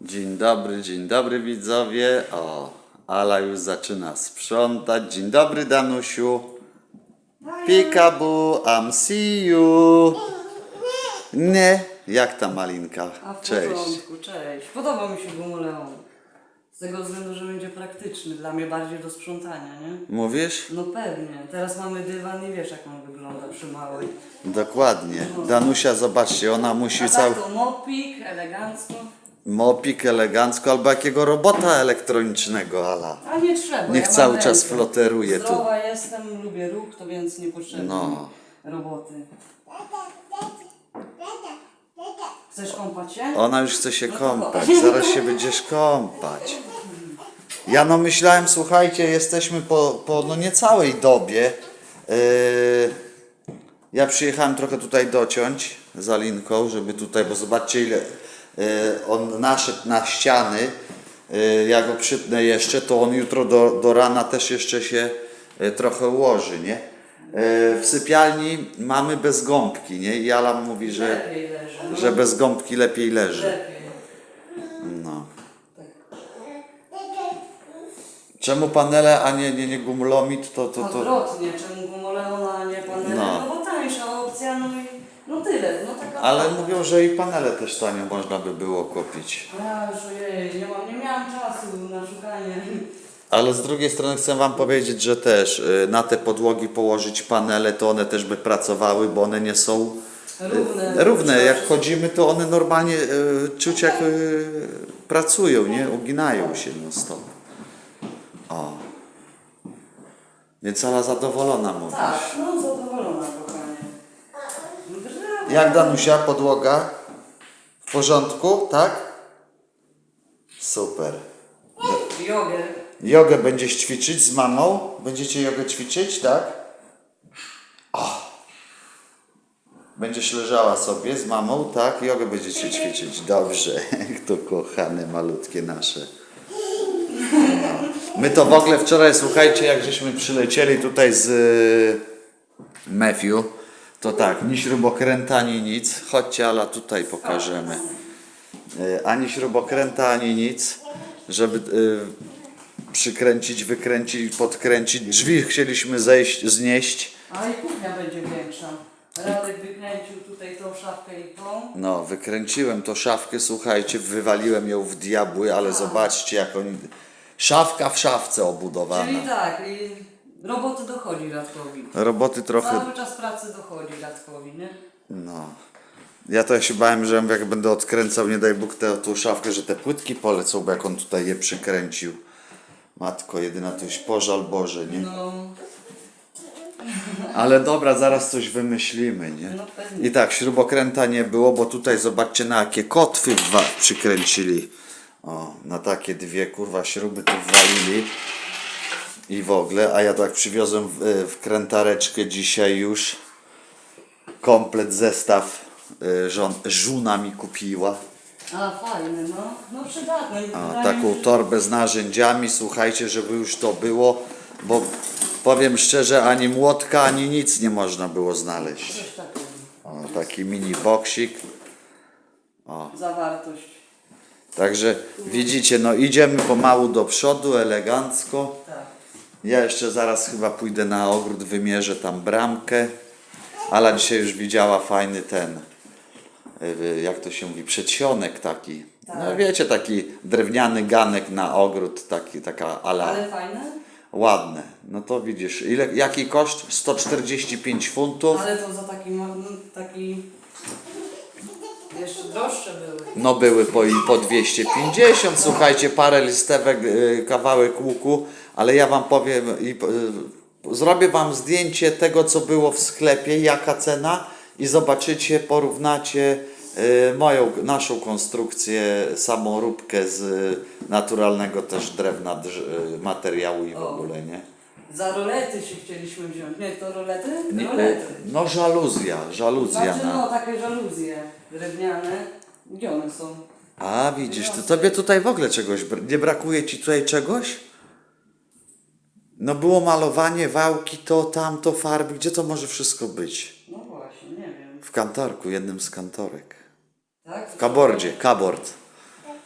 Dzień dobry, dzień dobry widzowie. O, Ala już zaczyna sprzątać. Dzień dobry Danusiu. Peekaboo, I'm see you. Nie, jak ta malinka? A w Cześć. porządku, cześć. Podoba mi się Gumuleon. Z tego względu, że będzie praktyczny, dla mnie bardziej do sprzątania, nie? Mówisz? No pewnie. Teraz mamy dywan i wiesz jak on wygląda przy małej. Dokładnie. Danusia, zobaczcie, ona musi A cały tak to mopik, elegancko. Mopik elegancko albo jakiego robota elektronicznego, Ala. A nie trzeba. Niech ja cały czas floteruje tu. Zdrowa jestem, lubię ruch, to więc nie potrzebuję No. roboty. Chcesz kąpać się? Ona już chce się No kąpać, zaraz się będziesz kąpać. Ja no myślałem, słuchajcie, jesteśmy po, po no niecałej dobie. Yy, ja przyjechałem trochę tutaj dociąć za linką, żeby tutaj, bo zobaczcie ile on naszedł na ściany. Yy, ja go przytnę jeszcze, to on jutro do, do rana też jeszcze się yy, trochę ułoży, nie? W sypialni mamy bez gąbki, nie? I Ala mówi, że, że bez gąbki lepiej leży. No. Czemu panele, a nie, nie, nie gumlomit, to, to, to... Odwrotnie, czemu Gumoleona, a nie panele? No. No. bo tańsza opcja, no no tyle, no taka Ale mówią, że i panele też tanio można by było kupić. Ja już ojej, nie, mam, nie miałam czasu na szukanie. Ale z drugiej strony chcę Wam powiedzieć, że też y, na te podłogi położyć panele, to one też by pracowały, bo one nie są Równe. y, równe. Jak chodzimy, to one normalnie y, czuć jak y, pracują, nie? Uginają się non stop. O. Więc Ala zadowolona mówi. Tak, no zadowolona. Jak Danusia, podłoga? W porządku, tak? Super. Jogę. Jogę będziesz ćwiczyć z mamą? Będziecie jogę ćwiczyć, tak? O. Będziesz leżała sobie z mamą, tak? Jogę będziecie ćwiczyć. Dobrze. To kochane, malutkie nasze. My to w ogóle wczoraj, słuchajcie, jak żeśmy przylecieli tutaj z y, Matthew, to tak, ni śrubokręta, ani nic. Chodźcie, Ala, tutaj pokażemy. Y, Ani śrubokręta, ani nic, żeby y, przykręcić, wykręcić, podkręcić. Drzwi chcieliśmy zejść, znieść. Ale i kuchnia będzie większa. Radek wykręcił tutaj tą szafkę i tą. No, wykręciłem to szafkę, słuchajcie, wywaliłem ją w diabły, ale zobaczcie jak oni... Szafka w szafce Czyli obudowana. tak, i roboty dochodzi Radkowi. Roboty trochę... Cały czas pracy dochodzi Radkowi, nie? No. Ja to się bałem, że jak będę odkręcał, nie daj Bóg, tę tą szafkę, że te płytki polecą, bo jak on tutaj je przykręcił. Matko, jedyna to już pożal Boże, nie? No, Ale dobra, zaraz coś wymyślimy, nie? No pewnie. I tak, śrubokręta nie było, bo tutaj zobaczcie na jakie kotwy przykręcili. O, na takie dwie kurwa śruby tu wwalili. I w ogóle, a ja tak przywiozłem w, e, w krętareczkę dzisiaj już komplet zestaw y, żon, żona mi kupiła. a fajne, no. No przydatne. A, taką torbę z narzędziami, słuchajcie, żeby już to było, bo powiem szczerze, ani młotka, ani nic nie można było znaleźć. O, taki mini boksik. Zawartość. Także widzicie, no idziemy pomału do przodu, elegancko. Ja jeszcze zaraz chyba pójdę na ogród, wymierzę tam bramkę. Ala dzisiaj już widziała fajny ten, y, jak to się mówi, przedsionek taki. No Tak. wiecie, taki drewniany ganek na ogród, taki, taka ala. Ale fajne? Ładne. No to widzisz, ile, jaki koszt? 145 funtów. Ale to za taki, no, taki... Jeszcze droższe były. No były po, po 250, słuchajcie, parę listewek, y, kawałek łuku, ale ja wam powiem i y, zrobię wam zdjęcie tego, co było w sklepie, jaka cena i zobaczycie, porównacie y, moją, naszą konstrukcję, samoróbkę z y, naturalnego też drewna, drz, y, materiału i w O. ogóle, nie? Za rolety się chcieliśmy wziąć. Nie, to rolety? Nie, rolety. No żaluzja, żaluzja Znaczy na... no, takie żaluzje drewniane. Gdzie one są? A widzisz, to tobie tutaj w ogóle czegoś, br- nie brakuje ci tutaj czegoś? No było malowanie, wałki, to, tamto, farby, gdzie to może wszystko być? No właśnie, nie wiem. W kantorku, jednym z kantorek. Tak? W kabordzie, kabord.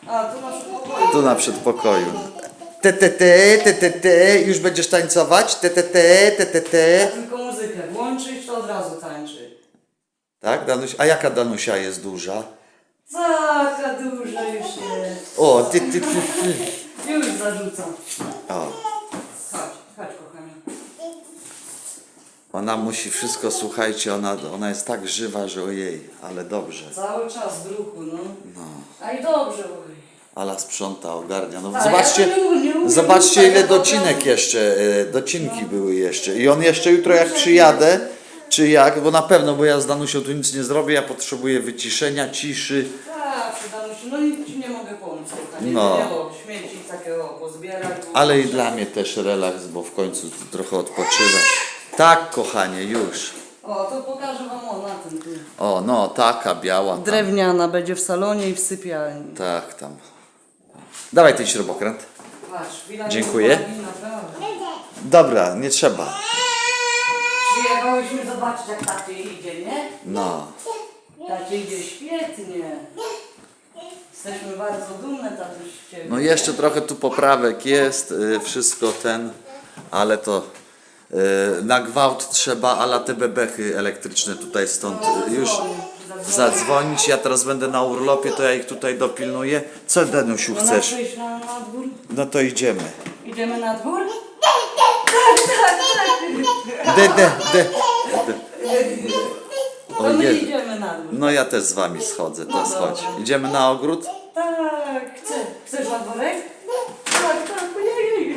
A, tu na przedpokoju. Tu na przedpokoju. Te, te, te, te, te, te. Już będziesz tańcować? Te, te, te, te, te, te. Tylko muzykę włączyć, to od razu tańczy. Tak, Danusia? A jaka Danusia jest duża? Taka duża już jest. O, ty, ty, ty, ty. Już zarzucam. O, Chodź, chodź kochanie. ona musi wszystko, słuchajcie, ona, ona jest tak żywa, że ojej, ale dobrze. Cały czas w ruchu, no. A i dobrze, oj. Ala sprząta, ogarnia. No, Tak, zobaczcie, ja nie- nie umiem zobaczcie tak ile docinek jeszcze, e, docinki były jeszcze. I on jeszcze jutro jak przyjadę, czy jak, bo na pewno, bo ja z Danusią tu nic nie zrobię, ja potrzebuję wyciszenia, ciszy. Tak, się. No nic ci nie mogę pomóc. No. Nie, bo śmieci takiego pozbierać. Ale i dla mnie też relaks, bo w końcu trochę odpoczywam. Tak, kochanie, już. O, to pokażę wam o na tym tu. O, no, taka biała. Tam. Drewniana będzie w salonie i w sypialni. Tak, tam. Dawaj ten śrubokręt. Patrz, Dziękuję. naprawdę. Dobra, nie trzeba. Przyjechałyśmy zobaczyć jak tacie idzie, nie? No. Tacie idzie świetnie. Jesteśmy bardzo dumne tatuś z ciebie. No jeszcze trochę tu poprawek jest, y, wszystko ten, ale to y, na gwałt trzeba, ale te bebechy elektryczne tutaj stąd y, już zadzwonić. Ja teraz będę na urlopie, to ja ich tutaj dopilnuję. Co Danusiu No chcesz? przyjść na, na dwór? No to idziemy. Idziemy na dwór? De, de, de. de. To my Ojej. idziemy na dwór. No ja też z wami schodzę, to schodź. Idziemy na ogród? Tak, chcę. Chcesz na dworek? Tak, tak, ojej.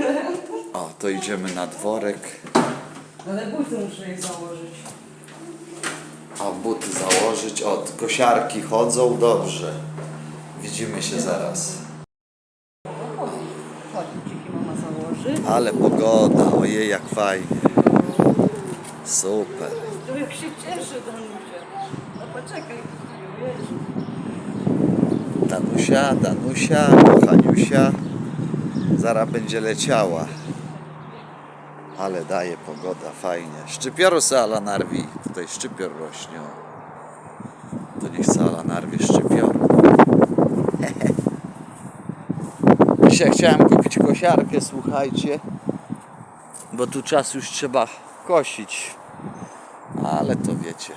O, to idziemy na dworek. Ale buty muszę jej założyć. A buty założyć, od kosiarki chodzą, dobrze. Widzimy się zaraz. Ale pogoda, ojej jak fajnie. Super. Jak się cieszy, Danusia. No poczekaj. Danusia, Danusia, kochaniusia. Zaraz będzie leciała. Ale daje pogoda, fajnie. Szczypiorusy ala narwi. Tutaj szczypior rośnie. To niech ala narwie szczypior. Dzisiaj chciałem kupić kosiarkę, słuchajcie. Bo tu czas już trzeba kosić. Ale to wiecie.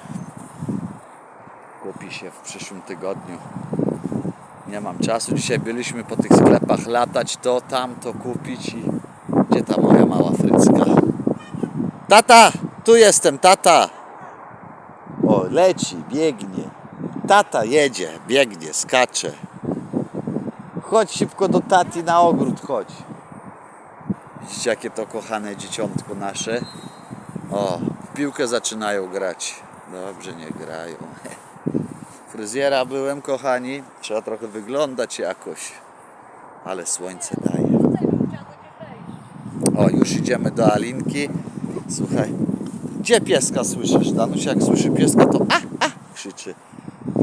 Kupi się w przyszłym tygodniu. Nie mam czasu. Dzisiaj byliśmy po tych sklepach latać, to tam, to kupić i gdzie ta moja mała frycka? Tata! Tu jestem, tata! O, leci, biegnie. Tata jedzie, biegnie, skacze. Chodź szybko do tati na ogród, chodź. Widzicie, jakie to kochane dzieciątko nasze? O, w piłkę zaczynają grać. Dobrze, nie grają. Fryzjera byłem, kochani. Trzeba trochę wyglądać jakoś. Ale słońce daje. Już idziemy do Alinki. Słuchaj, gdzie pieska słyszysz? Danuś, jak słyszy pieska, to a, a, krzyczy.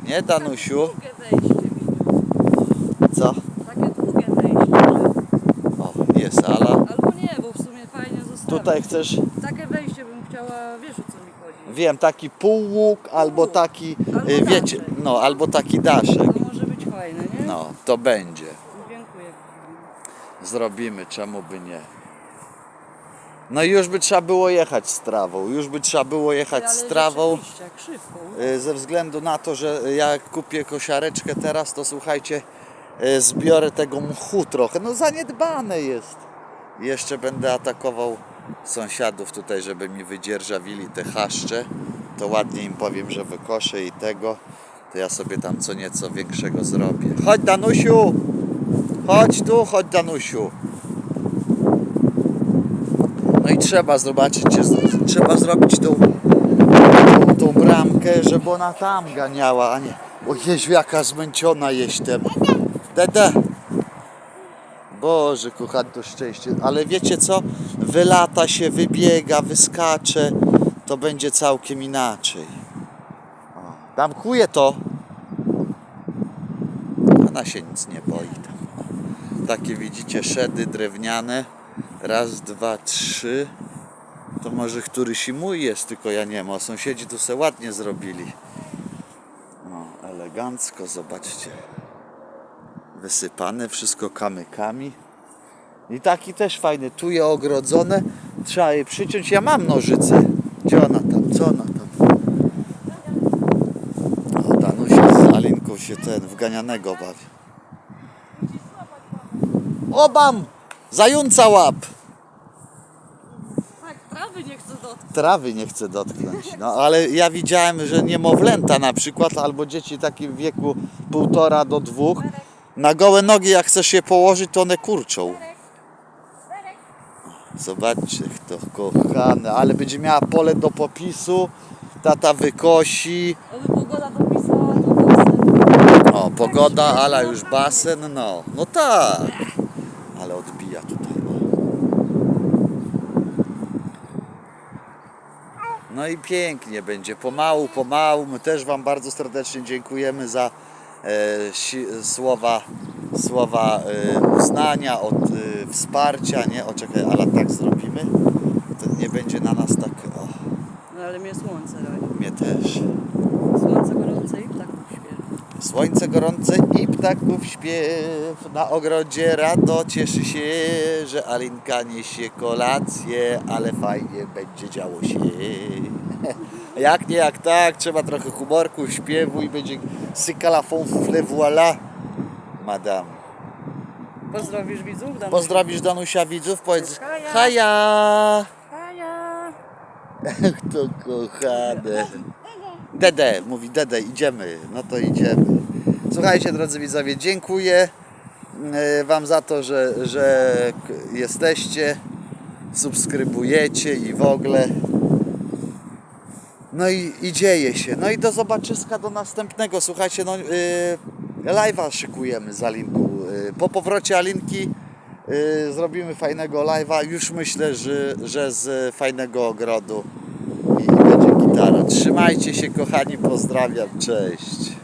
Nie, Danusiu? Długie wejście widzę. Co? Takie długie wejście. O, jest Ala. Albo nie, bo w sumie fajnie zostawić. Tutaj chcesz, Takie wejście bym chciała, wiesz o co mi chodzi. wiem, taki półłuk albo taki, Albo y, wiecie, daszek. no, albo taki daszek. To może być fajne, nie? No, to będzie. Dziękuję. Zrobimy, czemu by nie. No i już by trzeba było jechać z trawą, już by trzeba było jechać z trawą. rzeczywiście, y, Ze względu na to, że jak kupię kosiareczkę teraz, to słuchajcie, y, zbiorę tego mchu trochę. No zaniedbane jest. Jeszcze będę atakował sąsiadów tutaj, żeby mi wydzierżawili te chaszcze. To ładnie im powiem, że wykoszę i tego. To ja sobie tam co nieco większego zrobię. Chodź Danusiu! Chodź tu, chodź Danusiu. No i trzeba zobaczyć, czy- trzeba zrobić tą, tą, tą bramkę, żeby ona tam ganiała, a nie. O Jezu, jaka zmęczona jestem. Dede. Boże, kochany, to szczęście. Ale wiecie co? Wylata się, wybiega, wyskacze. To będzie całkiem inaczej. O, damkuje to. Ona się nic nie boi tam. Takie widzicie szedy drewniane. Raz, dwa, trzy. To może któryś i mój jest, tylko ja nie wiem. A sąsiedzi tu se ładnie zrobili. No, elegancko, zobaczcie. Wysypane wszystko kamykami. I taki też fajny, tu je ogrodzone, trzeba je przyciąć. Ja mam nożyce. Gdzie ona tam? Co ona tam? O, Danusia z Alinką się ten wganianego bawi. Obam! Zająca łap! Tak, trawy nie chcę dotknąć. Trawy nie chcę dotknąć. No ale ja widziałem, że niemowlęta na przykład, albo dzieci w takim wieku półtora do dwóch, na gołe nogi jak chcesz je położyć, to one kurczą. Zobaczcie, to kochane, ale będzie miała pole do popisu, tata wykosi. Pogoda dopisała, basen. O, pogoda, ala już basen, no, no tak. Ale odbija tutaj. No i pięknie będzie, pomału, pomału. My też Wam bardzo serdecznie dziękujemy za e, słowa, słowa e, uznania, od e, wsparcia, nie? O, czekaj, ale tak zrobimy, to nie będzie na nas tak, o, No ale mnie słońce rodzi. mnie też. Słońce gorące i ptaków świeży. Słońce gorące i ptaków śpiew na ogrodzie rado cieszy się, że Alinka niesie kolację, ale fajnie będzie działo się. Jak nie, jak tak, trzeba trochę humorku, śpiewu i będzie sykala fonfle voilà. Madame. Pozdrowisz widzów? Dan? Pozdrowisz Danusia widzów, powiedz Haja. haja. Haja. To kochane. Dede, mówi Dede, idziemy. No to idziemy. Słuchajcie, drodzy widzowie, dziękuję e, Wam za to, że, że jesteście, subskrybujecie i w ogóle. No i, i dzieje się. No i do zobaczyska do następnego. Słuchajcie, no yy, live'a szykujemy z Alinku. Yy, po powrocie Alinki yy, zrobimy fajnego live'a. Już myślę, że, że z fajnego ogrodu i będzie gitara. Trzymajcie się kochani, pozdrawiam, cześć.